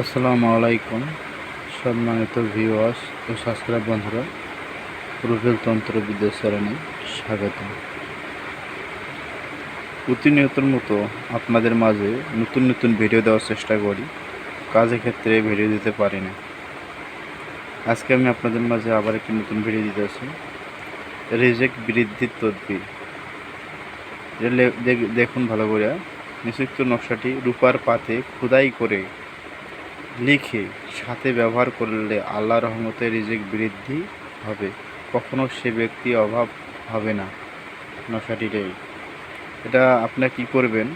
আসসালামু আলাইকুম, সম্মানিত ভিউয়ার্স ও সাবস্ক্রাইব বন্ধুরা রুফেল তন্ত্র বিদ্যা চ্যানেলে স্বাগত প্রতিনিয়তর মতো আপনাদের মাঝে নতুন নতুন ভিডিও দেওয়ার চেষ্টা করি, কাজের ক্ষেত্রে ভিডিও দিতে পারি না। আজকে আমি আপনাদের মাঝে আবার একটি নতুন ভিডিও দিতে আছি রেজেক বৃদ্ধির তদবির। দেখুন ভালো করে নিষিক্ত নকশাটি রূপার পাতে খোদাই করে লিখে সাথে ব্যবহার করলে আল্লাহ রহমতে রিজিক বৃদ্ধি হবে। কখনো সে ব্যক্তি অভাব হবে না। নশাটিটাই এটা আপনার কি করবেন?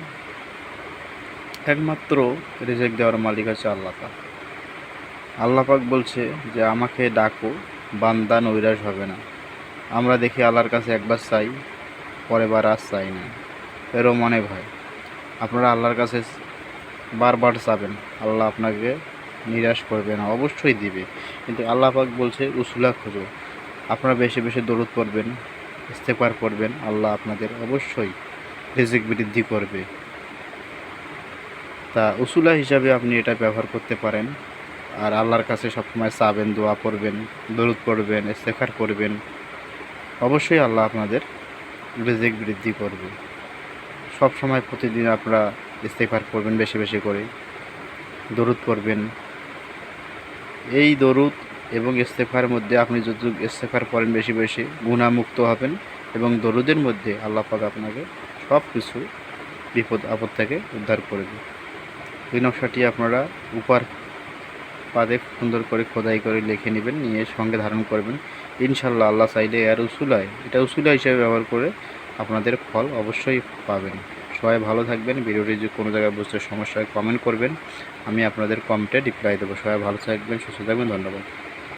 একমাত্র রিজেক দেওয়ার মালিক আছে আল্লাহ পাক আল্লাহ পাক বলছে যে, আমাকে ডাকো, বান্দা নৈরাশ হবে না। আমরা দেখি আল্লাহর কাছে একবার চাই পরে বার আর চাই না। এরও মনে ভয়। আপনারা আল্লাহর কাছে বারবার চাবেন, আল্লাহ আপনাকে নিরাশ করবে না, অবশ্যই দিবে। কিন্তু আল্লাহ পাক বলছে, উসুলা খোঁজো। আপনারা বেশি বেশি দরুদ পড়বেন ইস্তেফার করবেন আল্লাহ আপনাদের অবশ্যই রিজিক বৃদ্ধি করবে। তা উসুলা হিসাবে আপনি এটা ব্যবহার করতে পারেন, আর আল্লাহর কাছে সবসময় চাবেন, দোয়া পড়বেন, দরুদ পড়বেন ইস্তেফার করবেন। অবশ্যই আল্লাহ আপনাদের রিজিক বৃদ্ধি করবে। সব সময় প্রতিদিন আপনারা ইস্তেফার করবেন, বেশি বেশি করে। দরুদ পড়বেন। এই দরুদ এবং ইস্তেফার মধ্যে আপনি যত ইস্তেফার করেন বেশি বেশি গুণামুক্ত হবেন এবং দরুদের মধ্যে আল্লাহ পাক আপনাকে সব কিছু বিপদ, আপদ থেকে উদ্ধার করবে এই নকশাটি আপনারা উপর পাদে সুন্দর করে খোদাই করে লিখে নেবেন, নিয়ে সঙ্গে ধারণ করবেন। ইনশাল্লাহ আল্লাহ চাইলে আর উসুলায়, এটা উসুলা হিসেবে ব্যবহার করে আপনাদের ফল অবশ্যই পাবেন। সবাই ভালো থাকবেন। ভিডিওটি যদি কোনো জায়গায় বুঝতে সমস্যা হয় কমেন্ট করবেন। আমি আপনাদের কমেন্টে রিপ্লাই দেবো। সবাই ভালো থাকবেন, সুস্থ থাকবেন, ধন্যবাদ।